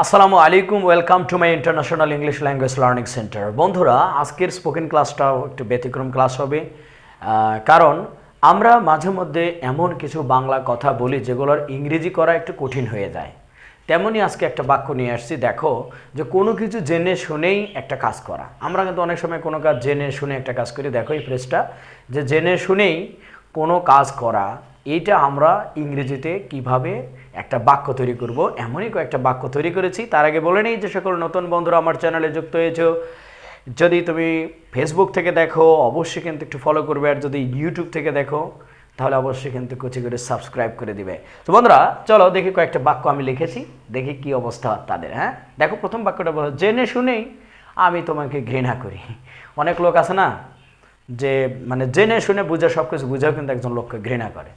আসসালামু আলাইকুম, welcome to my international English language learning center. বন্ধুরা, আজকের স্পোকেন ক্লাসটাও একটু ব্যতিক্রম ক্লাস হবে। কারণ আমরা মাঝে মধ্যে এমন কিছু বাংলা কথা বলি যেগুলোর ইংরেজি করা একটু কঠিন হয়ে যায়। তেমনই আজকে একটা বাক্য নিয়ে আসছি, দেখো যে কোনো কিছু জেনে শুনেই একটা কাজ করা। আমরা কিন্তু অনেক সময় কোনো কাজ জেনে শুনে একটা কাজ করি। দেখো এই ফ্রেজটা যে জেনে শুনেই কোনো কাজ করা এইটা আমরা ইংরেজিতে কীভাবে একটা বাক্য তৈরি করব? এমনই কয়েকটা বাক্য তৈরি করেছি। তার আগে বলে নেই যে, সকল নতুন বন্ধুরা আমার চ্যানেলে যুক্ত হয়েছো। যদি তুমি ফেসবুক থেকে দেখো, অবশ্যই কিন্তু একটু ফলো করবে। আর যদি ইউটিউব থেকে দেখো, তাহলে অবশ্যই কিন্তু কুচি করে সাবস্ক্রাইব করে দিবে। তো বন্ধুরা, চলো দেখি কয়েকটা বাক্য আমি লিখেছি। দেখি কি অবস্থা তাদের হ্যাঁ? দেখো, প্রথম বাক্যটা বলো, জেনে শুনেই আমি তোমাকে ঘৃণা করি। অনেক লোক আছে না, যে মানে জেনে শুনে বুঝে সব কিছু বুঝেও কিন্তু একজন লোককে ঘৃণা করে।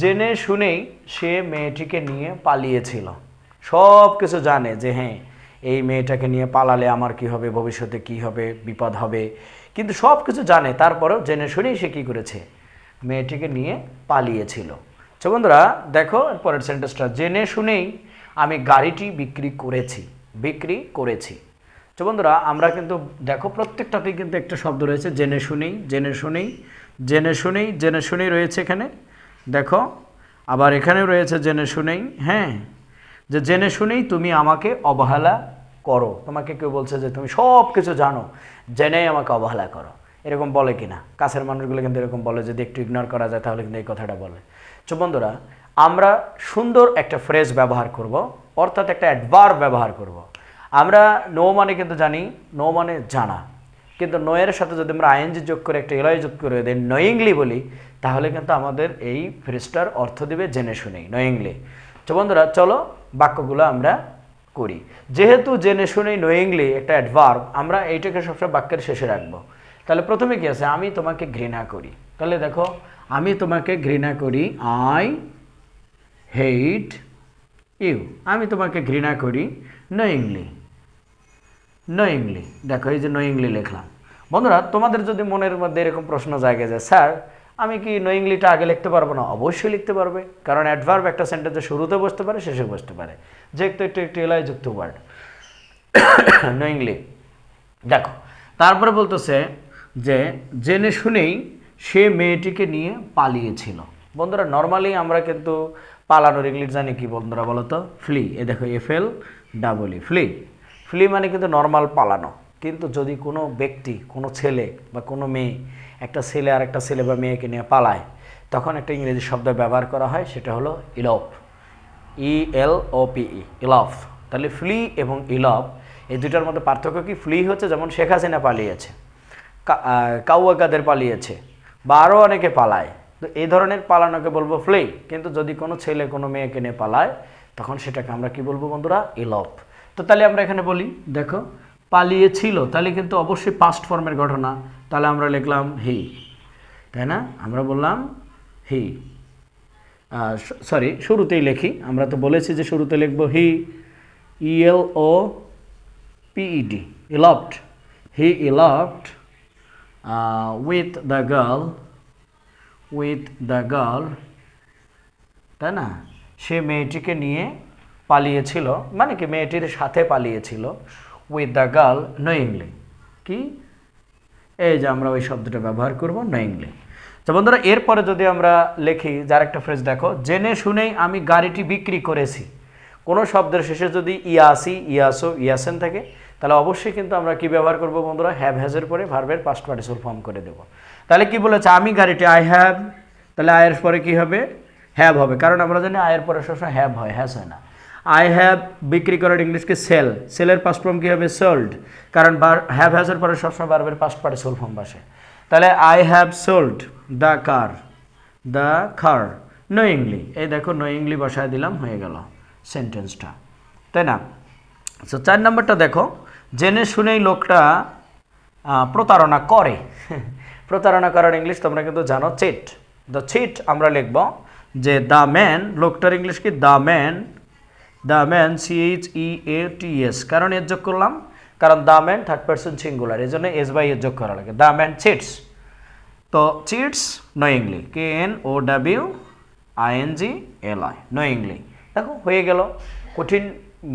জেনে শুনেই সে মেয়েটিকে নিয়ে পালিয়েছিল। সব কিছু জানে যে হ্যাঁ এই মেয়েটাকে নিয়ে পালালে আমার কি হবে, ভবিষ্যতে কি হবে, বিপদ হবে। কিন্তু সব কিছু জানে, তারপরেও জেনে শুনেই সে কি করেছে। মেয়েটিকে নিয়ে পালিয়েছিল। তো বন্ধুরা, দেখো পরের সেন্টেন্সটা জেনে শুনেই আমি গাড়িটি বিক্রি করেছি বিক্রি করেছি। তো বন্ধুরা, আমরা কিন্তু দেখো প্রত্যেকটাতেই কিন্তু একটা শব্দ রয়েছে, জেনে শুনেই জেনে শুনেই জেনে শুনেই জেনে শুনেই রয়েছে এখানে। দেখো, আবার এখানেও রয়েছে জেনে শুনেই হ্যাঁ যে জেনে শুনেই তুমি আমাকে অবহেলা করো। তোমাকে কেউ বলছে যে তুমি সব কিছু জানো, জেনেই আমাকে অবহেলা করো। এরকম বলে কি না কাছের মানুষগুলো কিন্তু এরকম বলে, যদি একটু ইগনোর করা যায় তাহলে কিন্তু এই কথাটা বলে। তো বন্ধুরা, আমরা সুন্দর একটা ফ্রেজ ব্যবহার করব, অর্থাৎ একটা অ্যাডভার ব্যবহার করব। আমরা নো মানে কিন্তু জানি নো মানে জানা। কিন্তু নয়ের সাথে যদি আমরা আইএনজি যোগ করে একটা এলয় যোগ করে দেন নয়িংলি বলি, তাহলে কিন্তু আমাদের এই ফ্রেজটার অর্থ দেবে জেনে শুনেই, নয়িংলি। তো বন্ধুরা, চলো বাক্যগুলো আমরা করি। যেহেতু জেনে শুনেই নয়িংলি একটা অ্যাডভার্ব আমরা এইটাকে সবসময় বাক্যের শেষে রাখব। তাহলে প্রথমে কি আছে? আমি তোমাকে ঘৃণা করি। তাহলে দেখো, আমি তোমাকে ঘৃণা করি আই হেইট ইউ আমি তোমাকে ঘৃণা করি নয়িংলি। নয়িংলি দেখো, এই যে নয়িংলি লিখলাম। বন্ধুরা, তোমাদের যদি মনের মধ্যে এরকম প্রশ্ন জাগে যে, স্যার, আমি কি নয়িংলিটা আগে লিখতে পারব না? অবশ্যই লিখতে পারবে, কারণ অ্যাডভার্ব একটা সেন্টেন্সে শুরুতে বসতে পারে, শেষে বসতে পারে। যে একটু একটু একটু এলাই যুক্ত ওয়ার্ড নয়িংলি দেখো, তারপরে বলতেছে যে, জেনে শুনেই সে মেয়েটিকে নিয়ে পালিয়েছিল। বন্ধুরা নর্মালি আমরা কিন্তু পালানোর ইংলিশ জানি কি বন্ধুরা বলো তো ফ্লি। এ দেখো F L double E flee flee মানে কিন্তু নর্মাল পালানো। কিন্তু যদি কোনো ব্যক্তি, কোনো ছেলে বা কোনো মেয়ে একটা ছেলে আর একটা ছেলে বা মেয়েকে নিয়ে পালায়, তখন একটা ইংরেজি শব্দ ব্যবহার করা হয়, সেটা হলো ইলপ ই এল ও পি ই ইলফ। তাহলে ফ্লি এবং ইলফ, এই দুটার মধ্যে পার্থক্য কি? ফ্লি হচ্ছে যেমন শেখ হাসিনা পালিয়েছে কাউয়া কাদের পালিয়েছে, বা আরও অনেকে পালায়। তো এই ধরনের পালানোকে বলব ফ্লি। কিন্তু যদি কোনো ছেলে, কোনো মেয়েকে নিয়ে পালায়, তখন সেটাকে আমরা কি বলব বন্ধুরা? ইলপ তো তাহলে আমরা এখানে বলি, দেখো, পালিয়েছিল, তাহলে কিন্তু অবশ্যই পাস্ট ফর্মের ঘটনা, তাহলে আমরা লিখলাম হি তাই না? আমরা বললাম হি সরি শুরুতেই লিখি, আমরা তো বলেছি যে শুরুতে লিখব he E L O P E D eloped he eloped with the girl with the girl তাই না? সে মেয়েটিকে নিয়ে পালিয়েছিল মানে কি মেয়েটির সাথে পালিয়েছিল উইথ দ্য গার্ল নোয়িংলি কি? এই যে আমরা ওই শব্দটা ব্যবহার করব নোয়িংলি তো বন্ধুরা, এরপরে যদি আমরা লিখি, যার একটা ফ্রেজ দেখো, জেনে শুনেই আমি গাড়িটি বিক্রি করেছি। কোনো শব্দের শেষে যদি ইয়াসি, ইয়াসো, ইয়াসেন থাকে, তাহলে অবশ্যই কিন্তু আমরা কি ব্যবহার করব বন্ধুরা? হ্যাভ হ্যাজের পরে ভার্বের পাস্ট পার্টিসিপল ফর্ম করে দেব। তাহলে কি বলেছে? আমি গাড়িটি আই হ্যাভ তাহলে আয়ের পরে কি হবে? হ্যাভ হবে। কারণ আমরা জানি আয়ের পরে সবসময় হ্যাভ হয়, হ্যাজ হয় না। আই হ্যাভ বিক্রি করার ইংলিশকে সেল সেলের পাস্ট ফর্ম কী হবে? সোল্ড কারণ বার হ্যাভ হ্যাজের পরে সবসময় বারবার পাস্ট পার্টিসিপল ফর্ম বসে। তাহলে I have sold the car the car knowingly এই দেখো নোয়িংলি বসায় দিলাম, হয়ে গেল সেন্টেন্সটা তাই না? সো চার নম্বরটা দেখো। জেনে শুনেই লোকটা প্রতারণা করে। প্রতারণা করার ইংলিশ তোমরা কিন্তু জানো চিট দ্য চিট আমরা লিখব যে দ্য ম্যান লোকটার ইংলিশ কি? The man the man C H E A T S কারণ এর যোগ করলাম? কারণ the man third person singular এই জন্য এস বাই এর যোগ করা লাগে। দ্য ম্যান চিটস তো cheats knowingly K N O W I N G L I knowingly দেখো, হয়ে গেল। কঠিন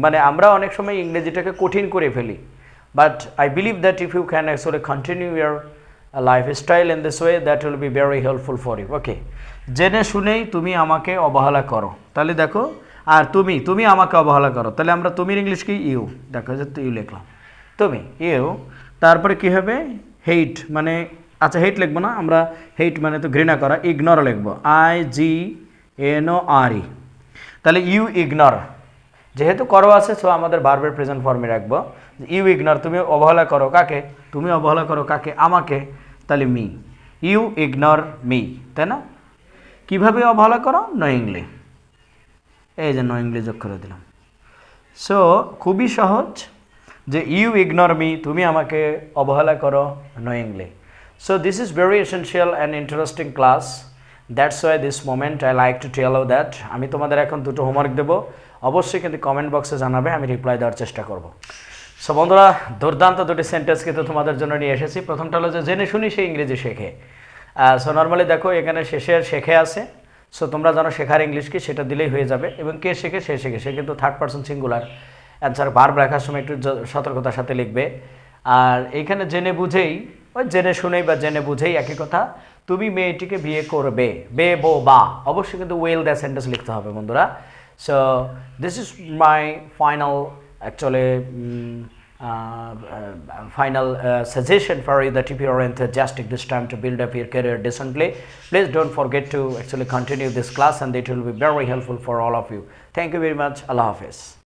মানে আমরা অনেক সময় ইংরেজিটাকে কঠিন করে ফেলি। But I believe that if you can actually continue your life style in this way that will be very helpful for you okay জেনে শুনেই তুমি আমাকে অবহেলা করো। তাহলে দেখো আর তুমি তুমি আমাকে অবহেলা করো। তাহলে আমরা তুমির ইংলিশ কি? ইউ। দেখো, যে ইউ লিখলাম। তুমি, ইউ। তারপরে কি হবে? হেইট মানে আচ্ছা হেইট লিখব না, আমরা হেইট মানে তো ঘৃণা করা ইগনোর লিখব। আই জি এন ও আর ই তাহলে ইউ ইগনোর যেহেতু করো আছে সো আমাদের বারবার প্রেজেন্ট ফর্মে রাখব। ইউ ইগনোর তুমি অবহেলা করো। কাকে? তুমি অবহেলা করো, কাকে? আমাকে। তাহলে মি ইউ ইগনোর মি তাই না? কীভাবে অবহেলা করো? নয়িংলি এই যে নয়িংলি যোগ করে দিলাম। সো খুবই সহজ যে ইউ ইগনোর মি তুমি আমাকে অবহেলা করো knowingly so this is very essential and interesting class that's why this moment I like to tell that আমি তোমাদের এখন দুটো হোমওয়ার্ক দেবো। অবশ্যই কিন্তু কমেন্ট বক্সে জানাবে, আমি রিপ্লাই দেওয়ার চেষ্টা করব। সো বন্ধুরা, দুর্দান্ত দুটি সেন্টেন্স কিন্তু তোমাদের জন্য নিয়ে এসেছি। প্রথমটা হলো যে, জেনে শুনি সে ইংরেজি শেখে। সো নর্মালি দেখো, এখানে শেষের শেখে আছে। সো তোমরা জানো শেখার ইংলিশ কি? সেটা দিলেই হয়ে যাবে। এবং কে শেখে? সে শেখে। সে কিন্তু থার্ড পার্সন সিঙ্গুলার অ্যান্সার বার লেখার সময় একটু সতর্কতার সাথে লিখবে। আর এইখানে জেনে বুঝেই, ওই জেনে শুনেই বা জেনে বুঝেই একই কথা, তুমি মেয়েটিকে বিয়ে করবে। বে, বো, বা। অবশ্যই কিন্তু ওয়েল দ্য সেন্টেন্স লিখতে হবে, বন্ধুরা। So this is my final actually final uh, suggestion for you that if you are enthusiastic this time to build up your career decently. Please don't forget to actually continue this class and it will be very helpful for all of you. Thank you very much. Allah hafiz